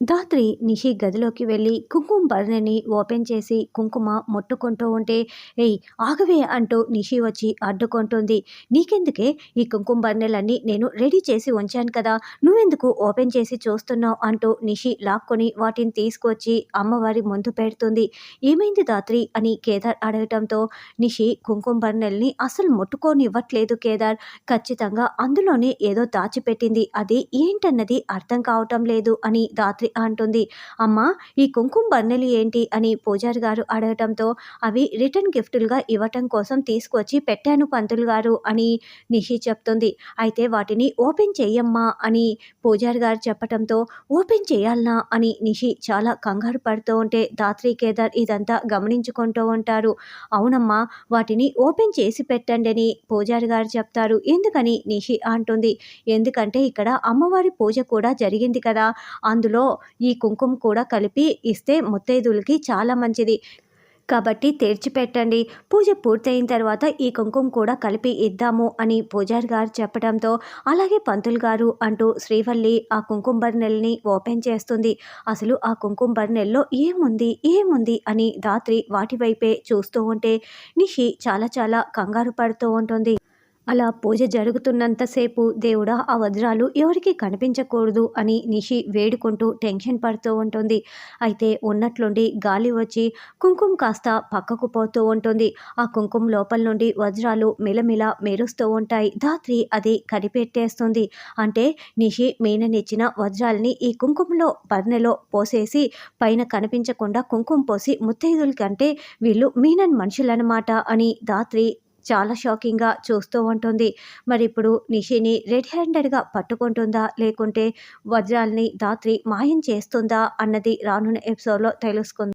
ధాత్రి నిషి గదిలోకి వెళ్ళి కుంకుమ భరణిని ఓపెన్ చేసి కుంకుమ ముట్టుకుంటూ ఉంటే ఏయ్ ఆగవే అంటూ నిషి వచ్చి అడ్డుకుంటుంది. నీకెందుకే? ఈ కుంకుమ బర్ణెలన్నీ నేను రెడీ చేసి ఉంచాను కదా నువ్వెందుకు ఓపెన్ చేసి చూస్తున్నావు? అంటూ నిషి లాక్కొని వాటిని తీసుకొచ్చి అమ్మవారి ముందు పెడుతుంది. ఏమైంది ధాత్రి? అని కేదార్ అడగటంతో నిషి కుంకుమ బర్ణెల్ని అసలు ముట్టుకోనివ్వట్లేదు కేదార్. ఖచ్చితంగా అందులోనే ఏదో దాచిపెట్టింది. అది ఏంటన్నది అర్థం కావటం లేదు అని ధాత్రి అంటుంది. అమ్మ ఈ కుంకుమ బన్నెలు ఏంటి? అని పూజారి గారు అడగటంతో అవి రిటర్న్ గిఫ్టులుగా ఇవ్వటం కోసం తీసుకొచ్చి పెట్టాను పంతులు గారు అని నిషి చెప్తుంది. అయితే వాటిని ఓపెన్ చేయమ్మా అని పూజారి గారు చెప్పటంతో ఓపెన్ చేయాలనా అని నిషి చాలా కంగారు పడుతూ ఉంటే దాత్రి కేదార్ ఇదంతా గమనించుకుంటూ ఉంటారు. అవునమ్మా వాటిని ఓపెన్ చేసి పెట్టండి అని పూజారి గారు చెప్తారు. ఎందుకని? నిషి అంటుంది. ఎందుకంటే ఇక్కడ అమ్మవారి పూజ కూడా జరిగింది కదా. అందులో ఈ కుంకుమ కూడా కలిపి ఇస్తే ముత్తైదులకి చాలా మంచిది. కాబట్టి తెరిచిపెట్టండి. పూజ పూర్తయిన తర్వాత ఈ కుంకుమ కూడా కలిపి ఇద్దాము అని పూజారి గారు చెప్పడంతో అలాగే పంతులు గారు అంటూ శ్రీవల్లి ఆ కుంకుమ బర్నెల్ని ఓపెన్ చేస్తుంది. అసలు ఆ కుంకుమ బర్నెల్లో ఏముంది? ఏముంది? అని రాత్రి వాటి వైపే చూస్తూ ఉంటే నిషి చాలా చాలా కంగారు పడుతూ ఉంటుంది. అలా పూజ జరుగుతున్నంతసేపు దేవుడా ఆ వజ్రాలు ఎవరికి కనిపించకూడదు అని నిషి వేడుకుంటూ టెన్షన్ పడుతూ ఉంటుంది. అయితే ఉన్నట్లుండి గాలి వచ్చి కుంకుమ కాస్త పక్కకు పోతూ ఉంటుంది. ఆ కుంకుమ లోపల నుండి వజ్రాలు మిలమిల మెరుస్తూ ఉంటాయి. ధాత్రి అది కనిపెట్టేస్తుంది. అంటే నిషి మీననిచ్చిన వజ్రాలని ఈ కుంకుమలో బర్నెలో పోసేసి పైన కనిపించకుండా కుంకుమ పోసి ముత్తైదుల కంటే వీళ్ళు మీనన్ మనుషులనమాట అని ధాత్రి చాలా షాకింగ్గా చూస్తూ ఉంటుంది. మరి ఇప్పుడు నిషిని రెడ్ హ్యాండెడ్గా పట్టుకుంటుందా? లేకుంటే వజ్రాల్ని దాత్రి మాయం చేస్తుందా? అన్నది రానున్న ఎపిసోడ్లో తెలుసుకుంది.